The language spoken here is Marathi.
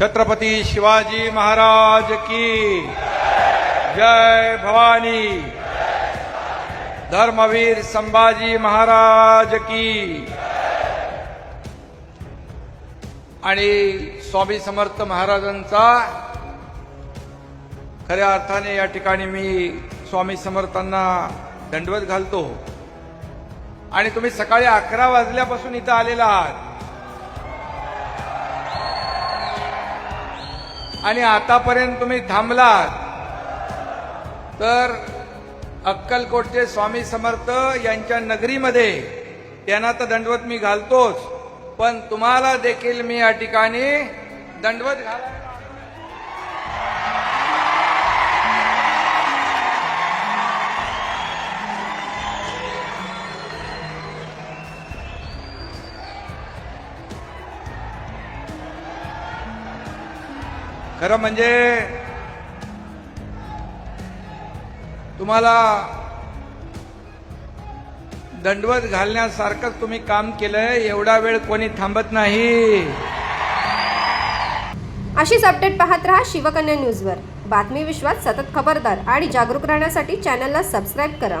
छत्रपती शिवाजी महाराज की जय भवानी। धर्मवीर संभाजी महाराज की। आणि स्वामी समर्थ महाराजांचा खऱ्या अर्थाने या ठिकाणी मी स्वामी समर्थांना दंडवत घालतो. आणि तुम्ही सकाळी अकरा वाजल्यापासून इथं आलेला आहात. आणि आतापर्यंत तुम्ही थांबलात तर अक्कलकोटचे स्वामी समर्थ यांच्या नगरीमध्ये त्यांना तर दंडवत मी घालतोच पण तुम्हाला देखील मी या ठिकाणी दंडवत घाला खरं म्हणजे तुम्हाला दंडवत घालण्यासारखंच तुम्ही काम केलंय एवढा वेळ कोणी थांबत नाही. अशीच अपडेट पाहत राहा शिवकन्या न्यूजवर बातमी विश्वात सतत खबरदार आणि जागरूक राहण्यासाठी चॅनलला सबस्क्राईब करा.